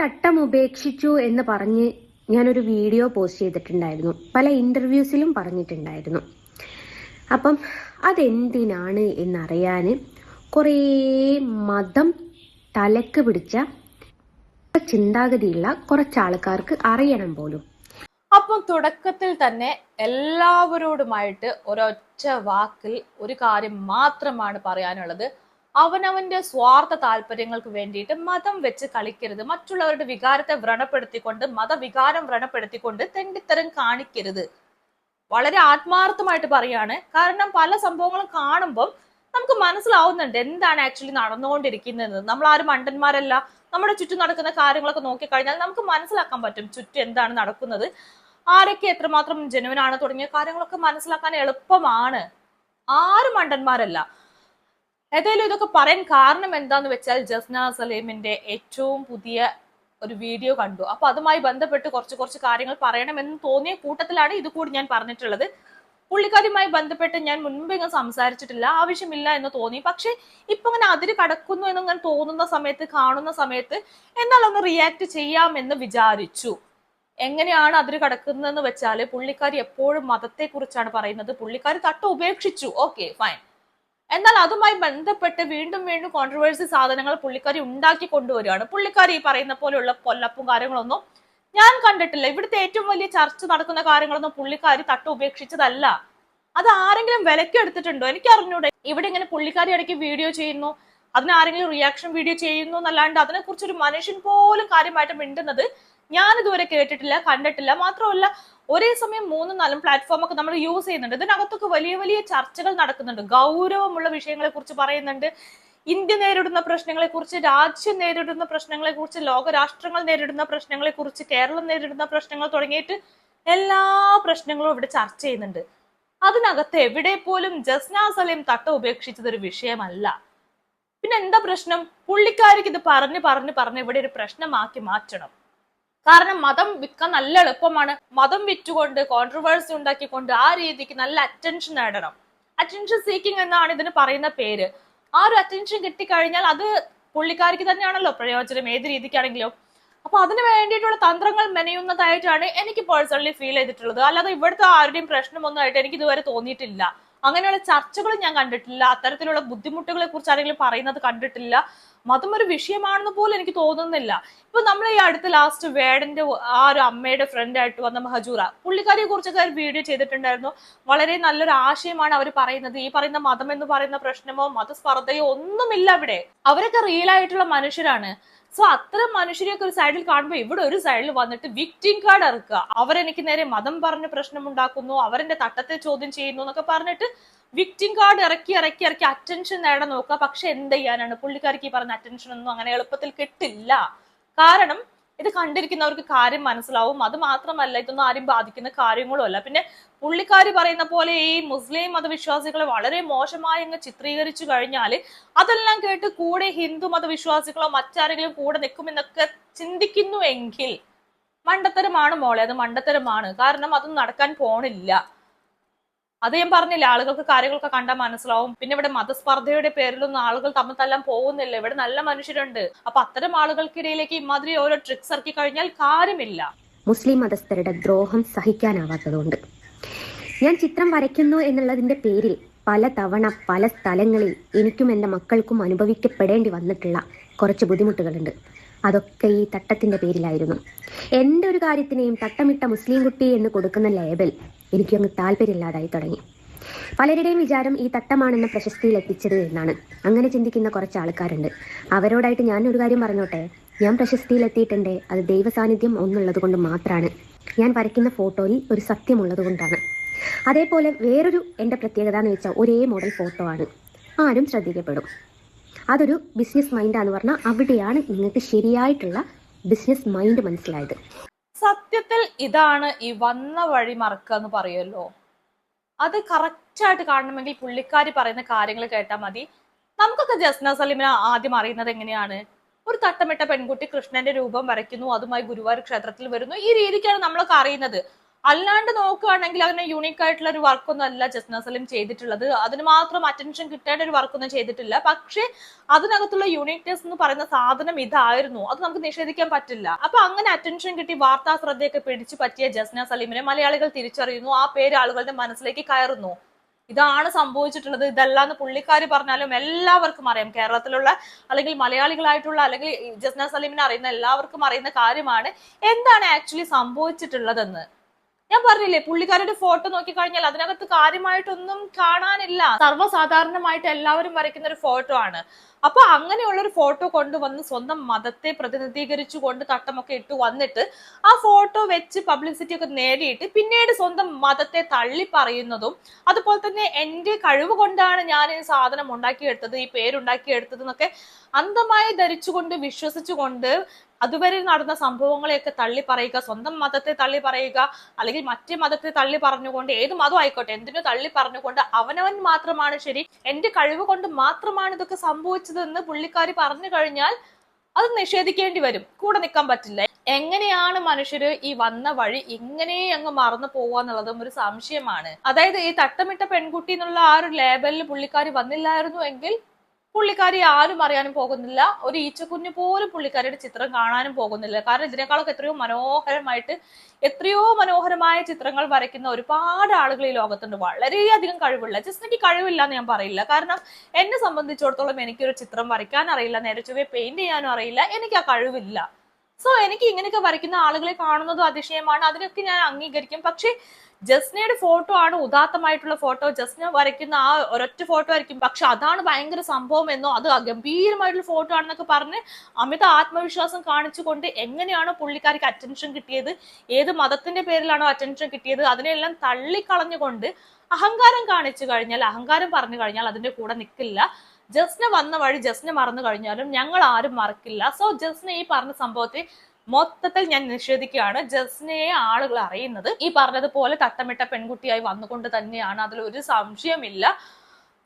തട്ടം ഉപേക്ഷിച്ചു എന്ന് പറഞ്ഞ് ഞാനൊരു വീഡിയോ പോസ്റ്റ് ചെയ്തിട്ടുണ്ടായിരുന്നു. പല ഇന്റർവ്യൂസിലും പറഞ്ഞിട്ടുണ്ടായിരുന്നു. അപ്പം അതെന്തിനാണ് എന്നറിയാൻ കുറേ മതം തലക്ക് പിടിച്ച ചിന്താഗതിയുള്ള കുറച്ച് ആൾക്കാർക്ക് അറിയണം പോലും. അപ്പം തുടക്കത്തിൽ തന്നെ എല്ലാവരോടുമായിട്ട് ഒരൊറ്റ വാക്കിൽ ഒരു കാര്യം മാത്രമാണ് പറയാനുള്ളത്. അവനവന്റെ സ്വാർത്ഥ താല്പര്യങ്ങൾക്ക് വേണ്ടിയിട്ട് മതം വെച്ച് കളിക്കരുത്. മറ്റുള്ളവരുടെ വികാരത്തെ വ്രണപ്പെടുത്തിക്കൊണ്ട് മതവികാരം വ്രണപ്പെടുത്തിക്കൊണ്ട് തെണ്ടിത്തരം കാണിക്കരുത്. വളരെ ആത്മാർത്ഥമായിട്ട് പറയാണ്. കാരണം പല സംഭവങ്ങളും കാണുമ്പം നമുക്ക് മനസ്സിലാവുന്നുണ്ട് എന്താണ് ആക്ച്വലി നടന്നുകൊണ്ടിരിക്കുന്നത് നമ്മൾ ആരും മണ്ടന്മാരല്ല. നമ്മുടെ ചുറ്റും നടക്കുന്ന കാര്യങ്ങളൊക്കെ നോക്കിക്കഴിഞ്ഞാൽ നമുക്ക് മനസ്സിലാക്കാൻ പറ്റും ചുറ്റും എന്താണ് നടക്കുന്നത്. ആരൊക്കെ എത്രമാത്രം ജനുവനാണ് തുടങ്ങിയ കാര്യങ്ങളൊക്കെ മനസ്സിലാക്കാൻ എളുപ്പമാണ്. ആരും മണ്ടന്മാരല്ല. ഏതായാലും ഇതൊക്കെ പറയാൻ കാരണം എന്താന്ന് വെച്ചാൽ ജസ്ന സലീമിന്റെ ഏറ്റവും പുതിയ ഒരു വീഡിയോ കണ്ടു. അപ്പൊ അതുമായി ബന്ധപ്പെട്ട് കുറച്ച് കുറച്ച് കാര്യങ്ങൾ പറയണമെന്ന് തോന്നിയ കൂട്ടത്തിലാണ് ഇത് കൂടി ഞാൻ പറഞ്ഞിട്ടുള്ളത്. പുള്ളിക്കാരിയുമായി ബന്ധപ്പെട്ട് ഞാൻ മുൻപ് ഇങ്ങനെ സംസാരിച്ചിട്ടില്ല ആവശ്യമില്ല എന്ന് തോന്നി. പക്ഷെ ഇപ്പൊ ഇങ്ങനെ അതിര് കടക്കുന്നു എന്ന് ഇങ്ങനെ തോന്നുന്ന സമയത്ത് കാണുന്ന സമയത്ത് എന്നാൽ ഒന്ന് റിയാക്ട് ചെയ്യാമെന്ന് വിചാരിച്ചു. എങ്ങനെയാണ് അതിര് കടക്കുന്നതെന്ന് വെച്ചാൽ പുള്ളിക്കാരി എപ്പോഴും മതത്തെ കുറിച്ചാണ് പറയുന്നത്. പുള്ളിക്കാരി തട്ട് ഉപേക്ഷിച്ചു. ഓക്കെ ഫൈൻ എന്നാൽ അതുമായി ബന്ധപ്പെട്ട് വീണ്ടും വീണ്ടും കോൺട്രവേഴ്സി സാധനങ്ങൾ പുള്ളിക്കാരി ഉണ്ടാക്കി കൊണ്ടുവരികയാണ്. പുള്ളിക്കാരി ഈ പറയുന്ന പോലെയുള്ള പൊല്ലപ്പും കാര്യങ്ങളൊന്നും ഞാൻ കണ്ടിട്ടില്ല. ഇവിടുത്തെ ഏറ്റവും വലിയ ചർച്ച നടക്കുന്ന കാര്യങ്ങളൊന്നും പുള്ളിക്കാരി തട്ട് ഉപേക്ഷിച്ചതല്ല. അത് ആരെങ്കിലും വിലക്ക് എടുത്തിട്ടുണ്ടോ? എനിക്ക് അറിഞ്ഞൂടെ. ഇവിടെ ഇങ്ങനെ പുള്ളിക്കാരി ഇടയ്ക്ക് വീഡിയോ ചെയ്യുന്നു. അതിന് ആരെങ്കിലും റിയാക്ഷൻ വീഡിയോ ചെയ്യുന്നു എന്നല്ലാണ്ട് അതിനെക്കുറിച്ച് ഒരു മനുഷ്യൻ പോലും കാര്യമായിട്ട് മിണ്ടുന്നത് ഞാൻ ഇതുവരെ കേട്ടിട്ടില്ല കണ്ടിട്ടില്ല. മാത്രമല്ല ഒരേ സമയം മൂന്നും നാലും പ്ലാറ്റ്ഫോം ഒക്കെ നമ്മൾ യൂസ് ചെയ്യുന്നുണ്ട്. ഇതിനകത്തൊക്കെ വലിയ വലിയ ചർച്ചകൾ നടക്കുന്നുണ്ട്. ഗൗരവമുള്ള വിഷയങ്ങളെ കുറിച്ച് പറയുന്നുണ്ട്. ഇന്ത്യ നേരിടുന്ന പ്രശ്നങ്ങളെ കുറിച്ച് രാജ്യം നേരിടുന്ന പ്രശ്നങ്ങളെ കുറിച്ച് ലോകരാഷ്ട്രങ്ങൾ നേരിടുന്ന പ്രശ്നങ്ങളെ കുറിച്ച് കേരളം നേരിടുന്ന പ്രശ്നങ്ങൾ തുടങ്ങിയിട്ട് എല്ലാ പ്രശ്നങ്ങളും ഇവിടെ ചർച്ച ചെയ്യുന്നുണ്ട്. അതിനകത്ത് എവിടെ പോലും ജസ്ന സലീം തട്ട ഉപേക്ഷിച്ചത് ഒരു വിഷയമല്ല. പിന്നെ എന്താ പ്രശ്നം? പുള്ളിക്കാരിക്ക് ഇത് പറഞ്ഞ് പറഞ്ഞ് പറഞ്ഞ് ഇവിടെ ഒരു പ്രശ്നമാക്കി മാറ്റണം. കാരണം മതം വിൽക്കാൻ നല്ല എളുപ്പമാണ്. മതം വിറ്റുകൊണ്ട് കോൺട്രവേഴ്സി ഉണ്ടാക്കിക്കൊണ്ട് ആ രീതിക്ക് നല്ല അറ്റൻഷൻ നേടണം. അറ്റൻഷൻ സീക്കിംഗ് എന്നാണ് ഇതിന് പറയുന്ന പേര്. ആ ഒരു അറ്റൻഷൻ കിട്ടിക്കഴിഞ്ഞാൽ അത് പുള്ളിക്കാരിക്ക് തന്നെയാണല്ലോ പ്രയോജനം ഏത് രീതിക്കാണെങ്കിലും. അപ്പൊ അതിന് വേണ്ടിയിട്ടുള്ള തന്ത്രങ്ങൾ മെനയുന്നതായിട്ടാണ് എനിക്ക് പേഴ്സണലി ഫീൽ ചെയ്തിട്ടുള്ളത്. അല്ലാതെ ഇവിടുത്തെ ആരുടെയും പ്രശ്നമൊന്നും ആയിട്ട് എനിക്ക് ഇതുവരെ തോന്നിയിട്ടില്ല. അങ്ങനെയുള്ള ചർച്ചകൾ ഞാൻ കണ്ടിട്ടില്ല. അത്തരത്തിലുള്ള ബുദ്ധിമുട്ടുകളെ കുറിച്ച് ആരെങ്കിലും പറയുന്നത് കണ്ടിട്ടില്ല. മതം ഒരു വിഷയമാണെന്ന് പോലും എനിക്ക് തോന്നുന്നില്ല. ഇപ്പൊ നമ്മൾ ഈ അടുത്ത ലാസ്റ്റ് വേടന്റെ ആ ഒരു അമ്മയുടെ ഫ്രണ്ട് ആയിട്ട് വന്ന മഹജൂറ പുള്ളിക്കാരിയെ കുറിച്ചൊക്കെ ഒരു വീഡിയോ ചെയ്തിട്ടുണ്ടായിരുന്നു. വളരെ നല്ലൊരു ആശയമാണ് അവർ പറയുന്നത്. ഈ പറയുന്ന മതം എന്ന് പറയുന്ന പ്രശ്നമോ മതസ്പർദ്ധയോ ഒന്നുമില്ല അവിടെ. അവരൊക്കെ റിയൽ ആയിട്ടുള്ള മനുഷ്യരാണ്. സോ അത്തരം മനുഷ്യരെയൊക്കെ ഒരു സൈഡിൽ കാണുമ്പോൾ ഇവിടെ ഒരു സൈഡിൽ വന്നിട്ട് വിക്ടിം കാർഡ് ഇറക്കുക. അവരെനിക്ക് നേരെ മതം പറഞ്ഞ് പ്രശ്നമുണ്ടാക്കുന്നു അവരെന്റെ തട്ടത്തെ ചോദ്യം ചെയ്യുന്നു എന്നൊക്കെ പറഞ്ഞിട്ട് വിക്ടിം കാർഡ് ഇറക്കി ഇറക്കി ഇറക്കി അറ്റൻഷൻ നേടാൻ നോക്കുക. പക്ഷെ എന്ത് ചെയ്യാനാണ്? പുള്ളിക്കാർക്ക് ഈ പറഞ്ഞ അറ്റൻഷൻ ഒന്നും അങ്ങനെ എളുപ്പത്തിൽ കിട്ടില്ല. കാരണം ഇത് കണ്ടിരിക്കുന്നവർക്ക് കാര്യം മനസ്സിലാവും. അത് മാത്രമല്ല ഇതൊന്നും ആരും ബാധിക്കുന്ന കാര്യങ്ങളും അല്ല പിന്നെ പുള്ളിക്കാരി പറയുന്ന പോലെ ഈ മുസ്ലിം മതവിശ്വാസികളെ വളരെ മോശമായി അങ്ങ് ചിത്രീകരിച്ചു കഴിഞ്ഞാൽ അതെല്ലാം കേട്ട് കൂടെ ഹിന്ദു മതവിശ്വാസികളോ മറ്റാരെങ്കിലും കൂടെ നിൽക്കുമെന്നൊക്കെ ചിന്തിക്കുന്നു എങ്കിൽ മണ്ടത്തരമാണ് മോളെ അത് മണ്ടത്തരമാണ്. കാരണം അതൊന്നും നടക്കാൻ പോണില്ല. അത് ഞാൻ പറഞ്ഞില്ല ആളുകൾക്ക് കാര്യങ്ങളൊക്കെ കണ്ടാൽ മനസ്സിലാവും. പിന്നെ ഇവിടെ മതസ്പർദ്ധയുടെ പേരിലൊന്നും ആളുകൾ തമ്മിൽ തല്ലാൻ പോകുന്നില്ല. ഇവിടെ നല്ല മനുഷ്യരുണ്ട്. അപ്പൊ അത്തരം ആളുകൾക്കിടയിലേക്ക് ഇമാതിരി ഓരോ ട്രിക്സ് ഇറക്കി കഴിഞ്ഞാൽ കാര്യമില്ല. മുസ്ലിം മതസ്ഥരുടെ ദ്രോഹം സഹിക്കാനാവാത്തതുകൊണ്ട്. ഞാൻ ചിത്രം വരയ്ക്കുന്നു എന്നുള്ളതിന്റെ പേരിൽ പല തവണ പല സ്ഥലങ്ങളിൽ എനിക്കും എന്റെ മക്കൾക്കും അനുഭവിക്കപ്പെടേണ്ടി വന്നിട്ടുള്ള കുറച്ച് ബുദ്ധിമുട്ടുകളുണ്ട്. അതൊക്കെ ഈ തട്ടത്തിന്റെ പേരിലായിരുന്നു. എന്റെ ഒരു കാര്യത്തിനെയും തട്ടമിട്ട മുസ്ലിം കുട്ടി എന്ന് കൊടുക്കുന്ന ലേബൽ എനിക്കങ്ങ് താല്പര്യമില്ലാതായി തുടങ്ങി. പലരുടെയും വിചാരം ഈ തട്ടമാണെന്ന പ്രശസ്തിയിൽ എത്തിച്ചത് എന്നാണ്. അങ്ങനെ ചിന്തിക്കുന്ന കുറച്ച് ആൾക്കാരുണ്ട്. അവരോടായിട്ട് ഞാൻ ഒരു കാര്യം പറഞ്ഞോട്ടെ? ഞാൻ പ്രശസ്തിയിൽ എത്തിയിട്ടുണ്ട്. അത് ദൈവസാന്നിധ്യം ഒന്നുള്ളത് കൊണ്ട് മാത്രമാണ് ഞാൻ വരയ്ക്കുന്ന ഫോട്ടോയിൽ ഒരു സത്യമുള്ളത് കൊണ്ടാണ്. അതേപോലെ വേറൊരു എന്റെ പ്രത്യേകത എന്ന് വെച്ചാൽ ഒരേ മോഡൽ ഫോട്ടോ ആണ്. ആരും ശ്രദ്ധിക്കപ്പെടും. അതൊരു ബിസിനസ് മൈൻഡാന്ന് പറഞ്ഞാൽ അവിടെയാണ് നിങ്ങൾക്ക് ശരിയായിട്ടുള്ള ബിസിനസ് മൈൻഡ് മനസ്സിലായത്. സത്യത്തിൽ ഇതാണ് ഈ വന്ന വഴി മറക്കുക എന്ന് പറയുമല്ലോ. അത് കറക്റ്റായിട്ട് കാണണമെങ്കിൽ പുള്ളിക്കാരി പറയുന്ന കാര്യങ്ങൾ കേട്ടാൽ മതി. നമുക്കൊക്കെ ജസ്ന സലീമിനെ ആദ്യം അറിയുന്നത് എങ്ങനെയാണ്? ഒരു തട്ടമിട്ട പെൺകുട്ടി കൃഷ്ണന്റെ രൂപം വരയ്ക്കുന്നു അതുമായി ഗുരുവായൂർ ക്ഷേത്രത്തിൽ വരുന്നു. ഈ രീതിക്കാണ് നമ്മളൊക്കെ അറിയുന്നത്. അല്ലാണ്ട് നോക്കുകയാണെങ്കിൽ അതിന് യൂണീക്ക് ആയിട്ടുള്ള ഒരു വർക്കൊന്നും അല്ല ജസ്ന സലീം ചെയ്തിട്ടുള്ളത്. അതിന് മാത്രം അറ്റൻഷൻ കിട്ടേണ്ട ഒരു വർക്കൊന്നും ചെയ്തിട്ടില്ല. പക്ഷേ അതിനകത്തുള്ള യൂണീക്നെസ് എന്ന് പറയുന്ന സാധനം ഇതായിരുന്നു. അത് നമുക്ക് നിഷേധിക്കാൻ പറ്റില്ല. അപ്പൊ അങ്ങനെ അറ്റൻഷൻ കിട്ടി വാർത്താ ശ്രദ്ധയൊക്കെ പിടിച്ചു പറ്റിയ ജസ്ന സലീമിനെ മലയാളികൾ തിരിച്ചറിയുന്നു. ആ പേര് ആളുകളുടെ മനസ്സിലേക്ക് കയറുന്നു. ഇതാണ് സംഭവിച്ചിട്ടുള്ളത്. ഇതല്ലാന്ന് പുള്ളിക്കാർ പറഞ്ഞാലും എല്ലാവർക്കും അറിയാം. കേരളത്തിലുള്ള അല്ലെങ്കിൽ മലയാളികളായിട്ടുള്ള അല്ലെങ്കിൽ ജസ്ന സലീമിനെ അറിയുന്ന എല്ലാവർക്കും അറിയുന്ന കാര്യമാണ് എന്താണ് ആക്ച്വലി സംഭവിച്ചിട്ടുള്ളതെന്ന്. ഞാൻ പറഞ്ഞില്ലേ പുള്ളിക്കാരുടെ ഫോട്ടോ നോക്കി കഴിഞ്ഞാൽ അതിനകത്ത് കാര്യമായിട്ടൊന്നും കാണാനില്ല. സർവസാധാരണമായിട്ട് എല്ലാവരും വരയ്ക്കുന്ന ഒരു ഫോട്ടോ ആണ്. അപ്പൊ അങ്ങനെയുള്ള ഒരു ഫോട്ടോ കൊണ്ടുവന്ന് സ്വന്തം മതത്തെ പ്രതിനിധീകരിച്ചു കൊണ്ട് തട്ടമൊക്കെ ഇട്ട് വന്നിട്ട് ആ ഫോട്ടോ വെച്ച് പബ്ലിസിറ്റി ഒക്കെ നേടിയിട്ട് പിന്നീട് സ്വന്തം മതത്തെ തള്ളി പറയുന്നതും അതുപോലെ തന്നെ എന്റെ കഴിവ് കൊണ്ടാണ് ഞാൻ ഈ സാധനം ഉണ്ടാക്കിയെടുത്തത് ഈ പേരുണ്ടാക്കിയെടുത്തത് എന്നൊക്കെ അന്ധമായി ധരിച്ചുകൊണ്ട് വിശ്വസിച്ചുകൊണ്ട് അതുവരെ നടന്ന സംഭവങ്ങളെയൊക്കെ തള്ളി പറയുക സ്വന്തം മതത്തെ തള്ളി പറയുക അല്ലെങ്കിൽ മറ്റേ മതത്തെ തള്ളി പറഞ്ഞുകൊണ്ട് ഏത് മതം ആയിക്കോട്ടെ എന്തിനു തള്ളി പറഞ്ഞുകൊണ്ട് അവനവൻ മാത്രമാണ് ശരി എന്റെ കഴിവ് കൊണ്ട് മാത്രമാണ് ഇതൊക്കെ സംഭവിച്ചതെന്ന് പുള്ളിക്കാരി പറഞ്ഞു കഴിഞ്ഞാൽ അത് നിഷേധിക്കേണ്ടി വരും. കൂടെ നിൽക്കാൻ പറ്റില്ല. എങ്ങനെയാണ് മനുഷ്യര് ഈ വന്ന വഴി ഇങ്ങനെ അങ്ങ് മറന്നു പോവുക എന്നുള്ളതും ഒരു സംശയമാണ്. അതായത് ഈ തട്ടമിട്ട പെൺകുട്ടി എന്നുള്ള ആ ഒരു ലേബലിൽ പുള്ളിക്കാരി വന്നില്ലായിരുന്നു എങ്കിൽ പുള്ളിക്കാരി ആരും അറിയാനും പോകുന്നില്ല. ഒരു ഈച്ചക്കുഞ്ഞു പോലും പുള്ളിക്കാരിയുടെ ചിത്രം കാണാനും പോകുന്നില്ല. കാരണം ഇതിനേക്കാളൊക്കെ എത്രയോ മനോഹരമായിട്ട് എത്രയോ മനോഹരമായ ചിത്രങ്ങൾ വരയ്ക്കുന്ന ഒരുപാട് ആളുകൾ ഈ ലോകത്തുണ്ട്. വളരെയധികം കഴിവുള്ള ജസ്റ്റ് എനിക്ക് കഴിവില്ല എന്ന് ഞാൻ പറയില്ല. കാരണം എന്നെ സംബന്ധിച്ചിടത്തോളം എനിക്കൊരു ചിത്രം വരയ്ക്കാൻ അറിയില്ല നേരെ ചൊവ്വേ പെയിന്റ് ചെയ്യാനും അറിയില്ല. എനിക്ക് ആ കഴിവില്ല. സോ എനിക്ക് ഇങ്ങനെയൊക്കെ വരയ്ക്കുന്ന ആളുകളെ കാണുന്നതും അതിശയമാണ്. അതിനൊക്കെ ഞാൻ അംഗീകരിക്കും. പക്ഷേ ജസ്നയുടെ ഫോട്ടോ ആണ് ഉദാത്തമായിട്ടുള്ള ഫോട്ടോ. ജസ്ന വരയ്ക്കുന്ന ആ ഒരൊറ്റ ഫോട്ടോ ആയിരിക്കും. പക്ഷെ അതാണ് ഭയങ്കര സംഭവം എന്നോ അത് ഗംഭീരമായിട്ടുള്ള ഫോട്ടോ ആണെന്നൊക്കെ പറഞ്ഞ് അമിത ആത്മവിശ്വാസം കാണിച്ചുകൊണ്ട് എങ്ങനെയാണോ പുള്ളിക്കാർക്ക് അറ്റൻഷൻ കിട്ടിയത് ഏത് മതത്തിന്റെ പേരിലാണോ അറ്റൻഷൻ കിട്ടിയത് അതിനെല്ലാം തള്ളിക്കളഞ്ഞുകൊണ്ട് അഹങ്കാരം കാണിച്ചു കഴിഞ്ഞാൽ അഹങ്കാരം പറഞ്ഞു കഴിഞ്ഞാൽ അതിന്റെ കൂടെ നിൽക്കില്ല ജസ്ന വന്ന വഴി ജസ്ന മറന്നു കഴിഞ്ഞാലും ഞങ്ങൾ ആരും മറക്കില്ല. സോ ജസ്ന ഈ പറഞ്ഞ സംഭവത്തെ മൊത്തത്തിൽ ഞാൻ നിഷേധിക്കുകയാണ്. ജസ്നയെ ആളുകൾ അറിയുന്നത് ഈ പറഞ്ഞതുപോലെ തട്ടമിട്ട പെൺകുട്ടിയായി വന്നുകൊണ്ട് തന്നെയാണ്. അതിൽ ഒരു സംശയമില്ല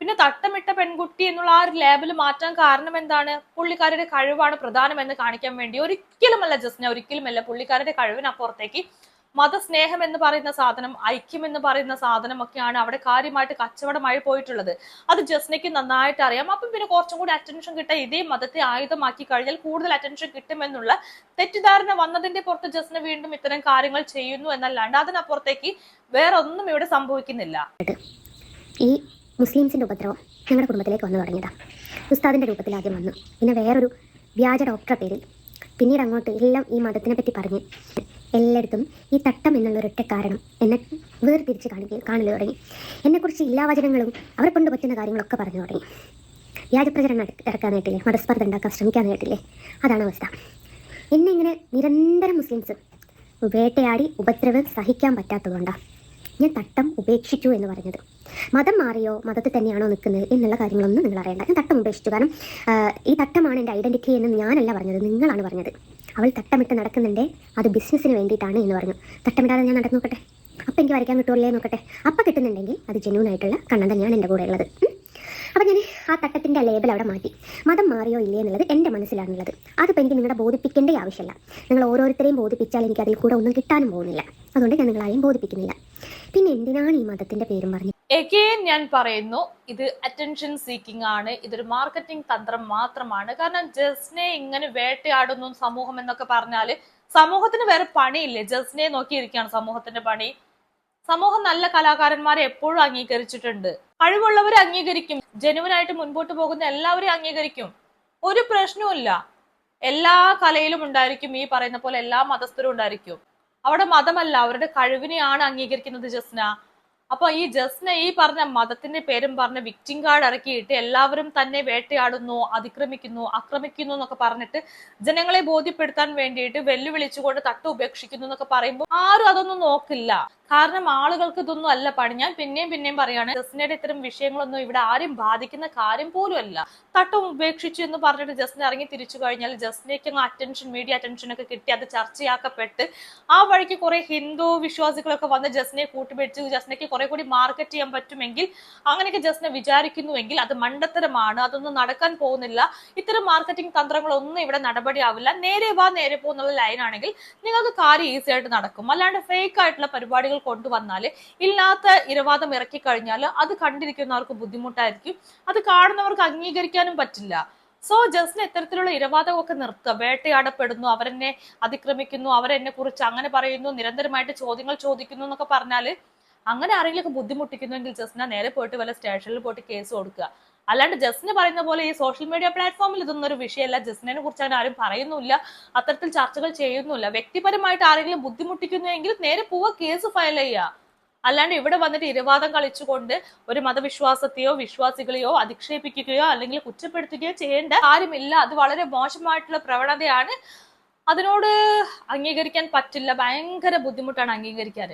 പിന്നെ തട്ടമിട്ട പെൺകുട്ടി എന്നുള്ള ആ ഒരു ലേബൽ മാറ്റാൻ കാരണം എന്താണ്? പുള്ളിക്കാരുടെ കഴിവാണ് പ്രധാനമെന്ന് കാണിക്കാൻ വേണ്ടി ഒരിക്കലുമല്ല ജസ്ന ഒരിക്കലുമല്ല പുള്ളിക്കാരുടെ കഴിവിനപ്പുറത്തേക്ക് മതസ്നേഹം എന്ന് പറയുന്ന സാധനം ഐക്യം എന്ന് പറയുന്ന സാധനം ഒക്കെയാണ് അവിടെ കാര്യമായിട്ട് കച്ചവടമായി പോയിട്ടുള്ളത്. അത് ജസ്നയ്ക്ക് നന്നായിട്ട് അറിയാം. അപ്പം പിന്നെ കുറച്ചും കൂടി അറ്റൻഷൻ കിട്ടാൻ ഇതേ മതത്തെ ആയുധമാക്കി കഴിഞ്ഞാൽ കൂടുതൽ അറ്റൻഷൻ കിട്ടുമെന്നുള്ള തെറ്റിദ്ധാരണ വന്നതിന്റെ പുറത്ത് ജസ്ന വീണ്ടും ഇത്തരം കാര്യങ്ങൾ ചെയ്യുന്നു എന്നല്ലാണ്ട് അതിനപ്പുറത്തേക്ക് വേറെ ഒന്നും ഇവിടെ സംഭവിക്കുന്നില്ല. ഈ മുസ്ലിംസിന്റെ ഉപദ്രവം ഞങ്ങളുടെ കുടുംബത്തിലേക്ക് വന്നു തുടങ്ങിയതാണ് ഉസ്താദിന്റെ രൂപത്തിൽ ആദ്യം വന്നു. പിന്നെ വേറൊരു വ്യാജ ഡോക്ടറെ പേരിൽ പിന്നീട് അങ്ങോട്ട് എല്ലാം ഈ മതത്തിനെ പറ്റി പറഞ്ഞ് എല്ലായിടത്തും ഈ തട്ടം എന്നുള്ള ഒരൊറ്റ കാരണം എന്നെ വേർതിരിച്ച് കാണിക്കുക കാണൽ തുടങ്ങി. എന്നെക്കുറിച്ച് എല്ലാ വചനങ്ങളും അവരെ കൊണ്ട് പറ്റുന്ന കാര്യങ്ങളൊക്കെ പറഞ്ഞു തുടങ്ങി. വ്യാജപ്രചരണം ഇറക്കാൻ കേട്ടില്ലേ മതസ്പർദ്ധ ഉണ്ടാക്കാൻ ശ്രമിക്കാൻ കേട്ടില്ലേ അതാണ് അവസ്ഥ. എന്നെ ഇങ്ങനെ നിരന്തരം മുസ്ലിംസ് വേട്ടയാടി ഉപദ്രവം സഹിക്കാൻ പറ്റാത്തതുകൊണ്ടാണ് ഞാൻ തട്ടം ഉപേക്ഷിച്ചു എന്ന് പറഞ്ഞത്. മതം മാറിയോ മതത്തിൽ തന്നെയാണോ നിൽക്കുന്നത് എന്നുള്ള കാര്യങ്ങളൊന്നും നിങ്ങൾ അറിയണ്ട. ഞാൻ തട്ടം ഉപേക്ഷിച്ചു. കാരണം ഈ തട്ടമാണ് എന്റെ ഐഡന്റിറ്റി എന്ന് ഞാനല്ല പറഞ്ഞത് നിങ്ങളാണ് പറഞ്ഞത്. അവൾ തട്ടമിട്ട് നടക്കുന്നുണ്ടേ അത് ബിസിനസ്സിന് വേണ്ടിയിട്ടാണ് എന്ന് പറഞ്ഞു. തട്ടമിടാതെ ഞാൻ നടന്നു നോക്കട്ടെ? അപ്പം എനിക്ക് വരയ്ക്കാൻ കിട്ടുമല്ലേ നോക്കട്ടെ? അപ്പം കിട്ടുന്നുണ്ടെങ്കിൽ അത് ജെന്യൂൻ ആയിട്ടുള്ള കണ്ണൻ തന്നെയാണ് എന്റെ കൂടെ ഉള്ളത്. അപ്പം ഞാൻ ആ തട്ടത്തിന്റെ ലേബൽ അവിടെ മാറ്റി. മതം മാറിയോ ഇല്ലേ എന്നുള്ളത് എന്റെ മനസ്സിലാണുള്ളത്. അതിപ്പോൾ എനിക്ക് നിങ്ങളെ ബോധിപ്പിക്കേണ്ട ആവശ്യമില്ല. നിങ്ങൾ ഓരോരുത്തരെയും ബോധിപ്പിച്ചാൽ എനിക്ക് അതിൽ കൂടെ ഒന്നും കിട്ടാനും പോകുന്നില്ല. അതുകൊണ്ട് ഞാൻ നിങ്ങളായും ബോധിപ്പിക്കുന്നില്ല. പിന്നെ എന്തിനാണ് ഈ മതത്തിന്റെ പേരും പറഞ്ഞത് എഗെയിൻ ഞാൻ പറയുന്നു ഇത് അറ്റൻഷൻ സീക്കിംഗ് ആണ്. ഇതൊരു മാർക്കറ്റിംഗ് തന്ത്രം മാത്രമാണ്. കാരണം ജസ്നെ ഇങ്ങനെ വേട്ടയാടുന്നു സമൂഹം എന്നൊക്കെ പറഞ്ഞാൽ സമൂഹത്തിന് വേറെ പണിയില്ലേ? ജസ്നെ നോക്കിയിരിക്കുകയാണ് സമൂഹത്തിന്റെ പണി. സമൂഹം നല്ല കലാകാരന്മാരെ എപ്പോഴും അംഗീകരിച്ചിട്ടുണ്ട്. കഴിവുള്ളവരെ അംഗീകരിക്കും. ജനുവനായിട്ട് മുൻപോട്ട് പോകുന്ന എല്ലാവരെയും അംഗീകരിക്കും. ഒരു പ്രശ്നവുമില്ല. എല്ലാ കലയിലും ഉണ്ടായിരിക്കും ഈ പറയുന്ന പോലെ എല്ലാ മതസ്ഥരും ഉണ്ടായിരിക്കും. അവിടെ മതമല്ല അവരുടെ കഴിവിനെയാണ് അംഗീകരിക്കുന്നത് ജസ്ന. അപ്പൊ ഈ ജസ്ന ഈ പറഞ്ഞ മതത്തിന്റെ പേരും പറഞ്ഞ് വിക്ടിം കാർഡ് ഇറക്കിയിട്ട് എല്ലാവരും തന്നെ വേട്ടയാടുന്നു അതിക്രമിക്കുന്നു ആക്രമിക്കുന്നു എന്നൊക്കെ പറഞ്ഞിട്ട് ജനങ്ങളെ ബോധ്യപ്പെടുത്താൻ വേണ്ടിയിട്ട് വെല്ലുവിളിച്ചുകൊണ്ട് തട്ട് ഉപേക്ഷിക്കുന്നു എന്നൊക്കെ പറയുമ്പോൾ ആരും അതൊന്നും നോക്കില്ല. കാരണം ആളുകൾക്ക് ഇതൊന്നും അല്ല പണി. ഞാൻ പിന്നെയും പിന്നെയും പറയാണ് ജസ്നയുടെ ഇത്തരം വിഷയങ്ങളൊന്നും ഇവിടെ ആരും ബാധിക്കുന്ന കാര്യം പോലും അല്ല. തട്ടം ഉപേക്ഷിച്ചു എന്ന് പറഞ്ഞിട്ട് ജസ്ന ഇറങ്ങി തിരിച്ചു കഴിഞ്ഞാൽ ജസ്നയ്ക്ക് അറ്റൻഷൻ മീഡിയ അറ്റൻഷൻ ഒക്കെ കിട്ടി അത് ചർച്ചയാക്കപ്പെട്ട് ആ വഴിക്ക് കുറെ ഹിന്ദു വിശ്വാസികളൊക്കെ വന്ന് ജസ്നയെ കൂട്ടുപിടിച്ച് ജസ്നയ്ക്ക് കുറെ കൂടി മാർക്കറ്റ് ചെയ്യാൻ പറ്റുമെങ്കിൽ അങ്ങനെയൊക്കെ ജസ്ന വിചാരിക്കുന്നുവെങ്കിൽ അത് മണ്ടത്തരമാണ് അതൊന്നും നടക്കാൻ പോകുന്നില്ല. ഇത്തരം മാർക്കറ്റിംഗ് തന്ത്രങ്ങളൊന്നും ഇവിടെ നടപടിയാവില്ല. നേരെ വാ നേരെ പോകുന്നുള്ള ലൈനാണെങ്കിൽ നിങ്ങൾക്ക് കാര്യം ഈസി ആയിട്ട് നടക്കും. അല്ലാണ്ട് ഫേക്ക് ആയിട്ടുള്ള പരിപാടികൾ കൊണ്ടുവന്നാൽ ഇല്ലാത്ത ഇരവാദം ഇറക്കി കഴിഞ്ഞാൽ അത് കണ്ടിരിക്കുന്നവർക്ക് ബുദ്ധിമുട്ടായിരിക്കും. അത് കാണുന്നവർക്ക് അംഗീകരിക്കാനും പറ്റില്ല. സോ ജസ്റ്റിന് ഇത്തരത്തിലുള്ള ഇരവാദമൊക്കെ നിർത്തുക. വേട്ടയാടപ്പെടുന്നു അവരെന്നെ അതിക്രമിക്കുന്നു അവരെന്നെ കുറിച്ച് അങ്ങനെ പറയുന്നു നിരന്തരമായിട്ട് ചോദ്യങ്ങൾ ചോദിക്കുന്നു എന്നൊക്കെ പറഞ്ഞാൽ അങ്ങനെ ആരെങ്കിലും ബുദ്ധിമുട്ടിക്കുന്നുവെങ്കിൽ ജസ്റ്റിന നേരെ പോയിട്ട് വല്ല സ്റ്റേഷനിൽ പോയിട്ട് കേസ് കൊടുക്കുക. അല്ലാണ്ട് ജസ്റ്റിന് പറയുന്ന പോലെ ഈ സോഷ്യൽ മീഡിയ പ്ലാറ്റ്ഫോമിൽ ഇതൊന്നും ഒരു വിഷയമല്ല. ജസ്റ്റിനെ കുറിച്ച് അങ്ങനെ ആരും പറയുന്നില്ല അത്തരത്തിൽ ചർച്ചകൾ ചെയ്യുന്നില്ല വ്യക്തിപരമായിട്ട് ആരെങ്കിലും ബുദ്ധിമുട്ടിക്കുന്നുവെങ്കിൽ നേരെ പോവുക കേസ് ഫയൽ ചെയ്യുക. അല്ലാണ്ട് ഇവിടെ വന്നിട്ട് ഇരുവാദം കളിച്ചുകൊണ്ട് ഒരു മതവിശ്വാസത്തെയോ വിശ്വാസികളെയോ അധിക്ഷേപിക്കുകയോ അല്ലെങ്കിൽ കുറ്റപ്പെടുത്തുകയോ ചെയ്യേണ്ട കാര്യമില്ല. അത് വളരെ മോശമായിട്ടുള്ള പ്രവണതയാണ്. അതിനോട് അംഗീകരിക്കാൻ പറ്റില്ല. ഭയങ്കര ബുദ്ധിമുട്ടാണ് അംഗീകരിക്കാൻ